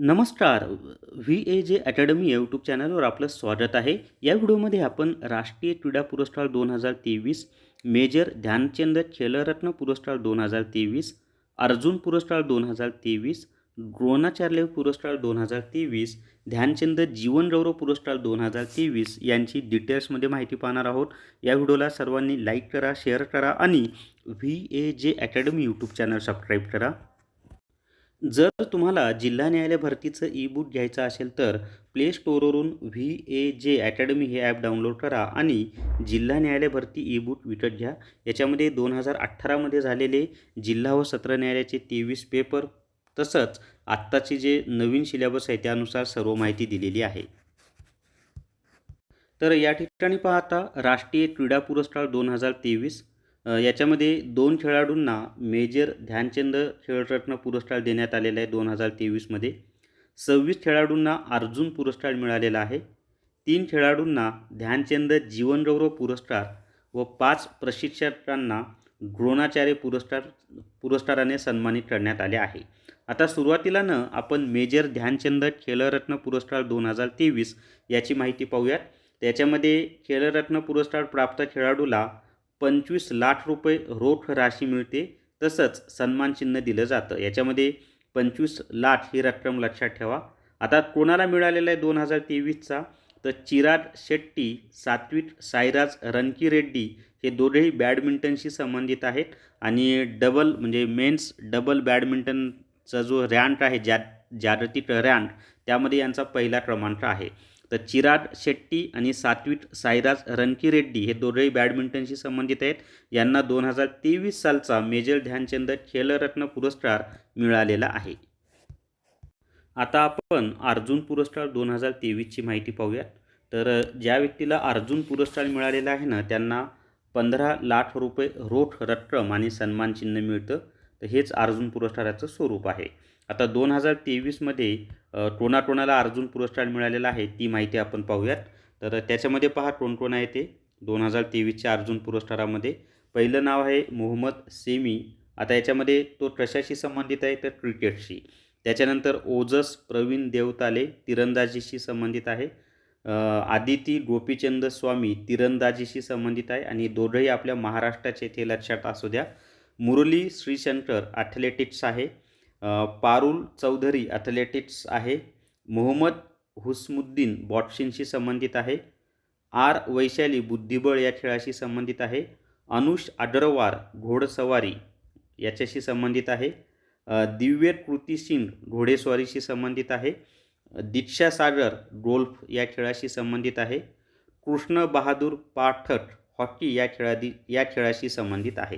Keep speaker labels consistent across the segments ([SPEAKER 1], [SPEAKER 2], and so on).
[SPEAKER 1] नमस्कार. V A जे academy YouTube चॅनलवर आपलं स्वागत आहे. या व्हिडिओमध्ये आपण राष्ट्रीय क्रीडा पुरस्कार दोन हजार तेवीस मेजर ध्यानचंद खेलरत्न पुरस्कार दोन हजार तेवीस अर्जुन पुरस्कार दोन हजार तेवीस द्रोणाचार्य पुरस्कार दोन हजार तेवीस ध्यानचंद जीवनगौरव पुरस्कार दोन हजार तेवीस यांची डिटेल्समध्ये माहिती पाहणार आहोत. या व्हिडिओला सर्वांनी लाईक करा शेअर करा आणि व्ही ए जे अकॅडमी यूट्यूब चॅनल सबस्क्राईब करा. जर तुम्हाला जिल्हा न्यायालय भरतीचं ई बुक घ्यायचं असेल तर प्ले स्टोअरवरून व्ही ए जे अकॅडमी हे ॲप डाउनलोड करा आणि जिल्हा न्यायालय भरती ई बुक विकत घ्या. याच्यामध्ये दोन हजार अठरामध्ये झालेले जिल्हा व सत्र न्यायालयाचे तेवीस पेपर तसंच आत्ताचे जे नवीन सिलेबस आहे त्यानुसार सर्व माहिती दिलेली आहे. तर या ठिकाणी पाहता राष्ट्रीय क्रीडा पुरस्कार दोन हजार तेवीस याच्यामध्ये दोन खेळाडूंना मेजर ध्यानचंद खेळरत्न पुरस्कार देण्यात आलेला आहे दोन हजार तेवीसमध्ये. सव्वीस खेळाडूंना अर्जुन पुरस्कार मिळालेला आहे. तीन खेळाडूंना ध्यानचंद जीवनगौरव पुरस्कार व पाच प्रशिक्षकांना द्रोणाचार्य पुरस्कार पुरस्काराने सन्मानित करण्यात आले आहे. आता सुरुवातीला न आपण मेजर ध्यानचंद खेलरत्न पुरस्कार दोन हजार तेवीस याची माहिती पाहूयात. त्याच्यामध्ये खेलरत्न पुरस्कार प्राप्त खेळाडूला पंचवीस लाख रुपये रोख राशी मिळते तसंच सन्मानचिन्ह दिलं जातं. याच्यामध्ये पंचवीस लाख ही रक्कम लक्षात ठेवा. आता कोणाला मिळालेला आहे दोन हजार तेवीसचा? तर चिराग शेट्टी सात्विक साईराज रणकीरेड्डी हे दोघेही बॅडमिंटनशी संबंधित आहेत. आणि डबल म्हणजे मेन्स डबल बॅडमिंटनचा जो रँक आहे जा जागतिक रँक त्यामध्ये यांचा पहिला क्रमांक आहे. तर चिराग शेट्टी आणि सात्विक साईराज रणकीरेड्डी हे दोघेही बॅडमिंटनशी संबंधित आहेत. यांना दोन हजार तेवीस सालचा मेजर ध्यानचंद खेलरत्न पुरस्कार मिळालेला आहे. आता आपण अर्जुन पुरस्कार दोन हजार तेवीसची माहिती पाहूयात. तर ज्या व्यक्तीला अर्जुन पुरस्कार मिळालेला आहे ना त्यांना पंधरा लाख रुपये रोख रक्कम आणि सन्मानचिन्ह मिळतं. तर हेच अर्जुन पुरस्काराचं स्वरूप आहे. आता दोन हजार तेवीसमध्ये कोणाकोणाला अर्जुन पुरस्कार मिळालेला आहे ती माहिती आपण पाहूयात. तर त्याच्यामध्ये पहा कोण कोण आहे ते दोन हजार तेवीसच्या अर्जुन पुरस्कारामध्ये. पहिलं नाव आहे मोहम्मद सेमी. आता याच्यामध्ये तो कशाशी संबंधित आहे? तर क्रिकेटशी. त्याच्यानंतर ओजस प्रवीण देवताले तिरंदाजीशी संबंधित आहे. आदिती गोपीचंद स्वामी तिरंदाजीशी संबंधित आहे. आणि दोघंही आपल्या महाराष्ट्राचे ते लक्षात असू द्या. मुरली श्रीशंकर ॲथलेटिक्स आहे. पारुल चौधरी ॲथलेटिक्स आहे. मोहम्मद हुस्मुद्दीन बॉक्सिंगशी संबंधित आहे. आर वैशाली बुद्धिबळ या खेळाशी संबंधित आहे. अनुष अडरवार घोडसवारी याच्याशी संबंधित आहे. दिव्य कृती सिंग घोडेस्वारीशी संबंधित आहे. दीक्षा सागर गोल्फ या खेळाशी संबंधित आहे. कृष्ण बहादूर पाठक हॉकी या खेळादी या खेळाशी संबंधित आहे.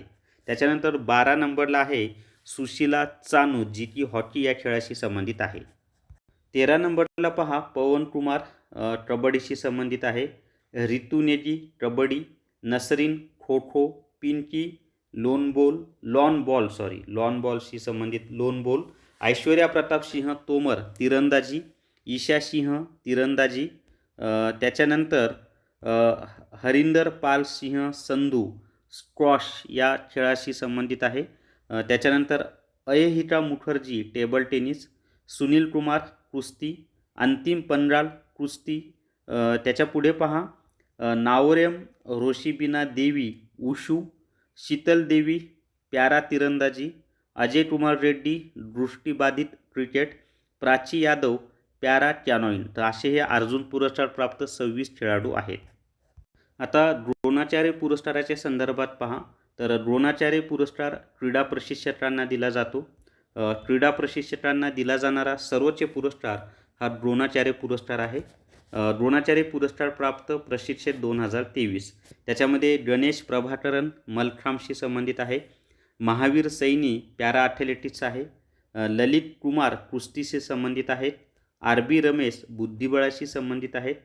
[SPEAKER 1] त्याच्यानंतर बारा नंबरला आहे सुशिला चानू जी की हॉकी या खेळाशी संबंधित आहे. तेरा नंबरला पहा पवन कुमार कबड्डीशी संबंधित आहे. Ritu Negi kabaddi. Nasreen kho kho. Pinki lawn ball. Lawn ball sorry lawn बॉलशी संबंधित लोन बॉल. ऐश्वर्या प्रताप सिंह तोमर तिरंदाजी. ईशा सिंह तिरंदाजी. त्याच्यानंतर हरिंदर पाल सिंह संधू. स्क्वॉश या खेळाशी संबंधित आहे. त्याच्यानंतर अयहिता मुखर्जी टेबल टेनिस सुनील कुमार कुस्ती अंतिम पंजाल कुस्ती त्याच्यापुढे त्याच्या पुढे पहा नावरेम रोशिबिना देवी उशू शीतल देवी प्यारा तिरंदाजी अजय कुमार रेड्डी दृष्टीबाधित cricket Prachi Yadav para canoeing तर असे हे अर्जुन पुरस्कार प्राप्त सव्वीस खेळाडू आहेत. आता द्रोणाचार्य पुरस्काराच्या संदर्भात पहा. तर द्रोणाचार्य पुरस्कार क्रीडा प्रशिक्षकांना दिला जातो. क्रीडा प्रशिक्षकांना दिला जाणारा सर्वोच्च पुरस्कार हा द्रोणाचार्य पुरस्कार आहे. द्रोणाचार्य पुरस्कार प्राप्त प्रशिक्षक दोन हजार तेवीस. त्याच्यामध्ये गणेश प्रभाकरन मलखांबशी संबंधित आहे. महावीर सैनी पॅरा ॲथलेटिक्स आहे. ललित कुमार कुस्तीशी संबंधित आहेत आर बी रमेश बुद्धिबळाशी संबंधित आहेत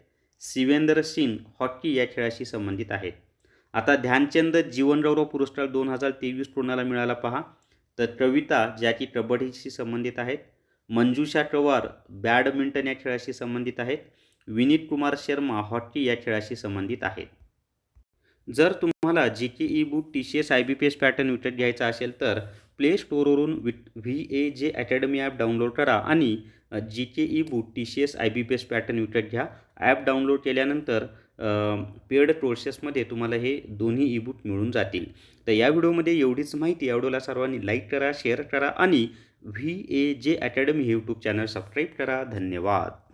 [SPEAKER 1] शिवेंद्र सिंग हॉकी या खेळाशी संबंधित आहेत आता ध्यानचंद जीवनगौरव पुरस्कार दोन हजार तेवीस कोणाला मिळाला पहा. तर कविता ज्या की कबड्डीशी संबंधित आहेत. मंजुषा कवार बॅडमिंटन या खेळाशी संबंधित आहेत. विनीत कुमार शर्मा हॉकी या खेळाशी संबंधित आहेत. जर तुम्हाला G K e book T C S I B P S pattern विकत घ्यायचा असेल तर प्ले स्टोअरवरून विट व्ही ए जे अकॅडमी ॲप डाउनलोड करा आणि G K e book T C S I B P S pattern विकत घ्या. App download केल्यानंतर पेड प्रोसेसमध्ये तुम्हाला हे दोन्ही ईबुक मिळून जातील. तर या व्हिडिओमध्ये एवढीच माहिती. या व्हिडिओला सर्वांनी लाईक करा शेअर करा आणि व्ही ए जे अकॅडमी यूट्यूब चॅनल सबस्क्राईब करा. धन्यवाद.